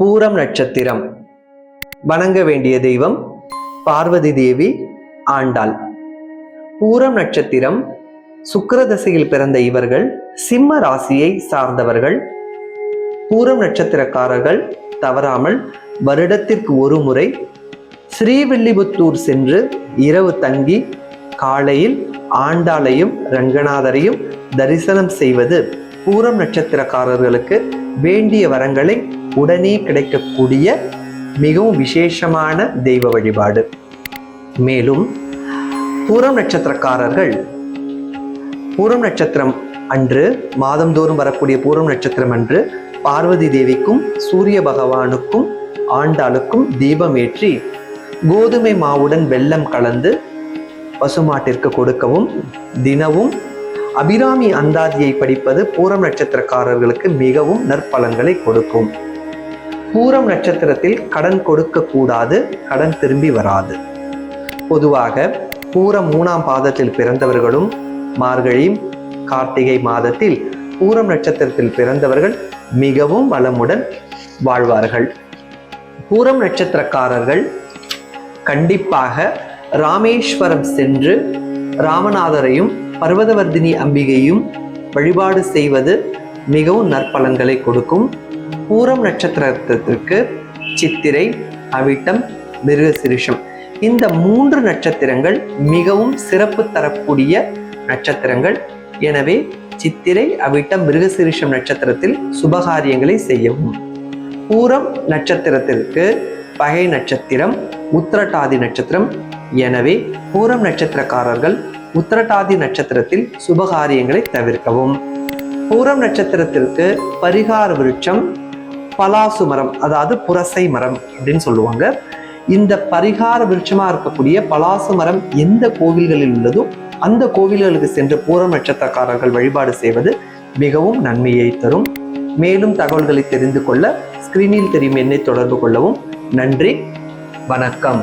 பூரம் நட்சத்திரம். வணங்க வேண்டிய தெய்வம் பார்வதி தேவி ஆண்டாள். பூரம் நட்சத்திரம் சுக்கரதசையில் பிறந்த இவர்கள் சிம்ம ராசியை சார்ந்தவர்கள். பூரம் நட்சத்திரக்காரர்கள் தவறாமல் வருடத்திற்கு ஒரு முறை ஸ்ரீவில்லிபுத்தூர் சென்று இரவு தங்கி காலையில் ஆண்டாளையும் ரங்கநாதரையும் தரிசனம் செய்வது பூரம் நட்சத்திரக்காரர்களுக்கு வேண்டிய வரங்களை உடனே கிடைக்கக்கூடிய மிகவும் விசேஷமான தெய்வ வழிபாடு. மேலும் பூரம் நட்சத்திரக்காரர்கள் பூரம் நட்சத்திரம் அன்று மாதந்தோறும் வரக்கூடிய பூரம் நட்சத்திரம் அன்று பார்வதி தேவிக்கும் சூரிய பகவானுக்கும் ஆண்டாளுக்கும் தீபம் ஏற்றி கோதுமை மாவுடன் வெள்ளம் கலந்து பசுமாட்டிற்கு கொடுக்கவும் தினமும் அபிராமி அந்தாதியை படிப்பது பூரம் நட்சத்திரக்காரர்களுக்கு மிகவும் நற்பலன்களை கொடுக்கும். பூரம் நட்சத்திரத்தில் கடன் கொடுக்க கூடாது கடன் திரும்பி வராது. பொதுவாக பூரம் மூணாம் பாதத்தில் பிறந்தவர்களும் மார்கழி கார்த்திகை மாதத்தில் பூரம் நட்சத்திரத்தில் பிறந்தவர்கள் மிகவும் வளமுடன் வாழ்வார்கள். பூரம் நட்சத்திரக்காரர்கள் கண்டிப்பாக ராமேஸ்வரம் சென்று ராமநாதரையும் பர்வதவர்தினி அம்பிகையும் வழிபாடு செய்வது மிகவும் நற்பலன்களை கொடுக்கும். பூரம் நட்சத்திரத்திற்கு சித்திரை அவிட்டம் மிருகசிரிஷம். இந்த மூன்று நட்சத்திரங்கள் மிகவும் சிறப்பு தரக்கூடிய நட்சத்திரங்கள். எனவே சித்திரை அவிட்டம் மிருகசிருஷம் நட்சத்திரத்தில் சுபகாரியங்களை செய்யவும். பூரம் நட்சத்திரத்திற்கு பகை நட்சத்திரம் உத்திரட்டாதி நட்சத்திரம். எனவே பூரம் நட்சத்திரக்காரர்கள் உத்திரட்டாதி நட்சத்திரத்தில் சுபகாரியங்களை தவிர்க்கவும். பூரம் நட்சத்திரத்திற்கு பரிகார விருட்சம் பலாசு மரம் அதாவது புரசை மரம் அப்படின்னு சொல்லுவாங்க. இந்த பரிகார விருட்சமாக இருக்கக்கூடிய பலாசு மரம் எந்த கோவில்களில் உள்ளதோ அந்த கோவில்களுக்கு சென்று பூரம் நட்சத்திரக்காரர்கள் வழிபாடு செய்வது மிகவும் நன்மையை தரும். மேலும் தகவல்களை தெரிந்து கொள்ள ஸ்கிரீனில் தெரியும் எண்ணை தொடர்பு கொள்ளவும். நன்றி வணக்கம்.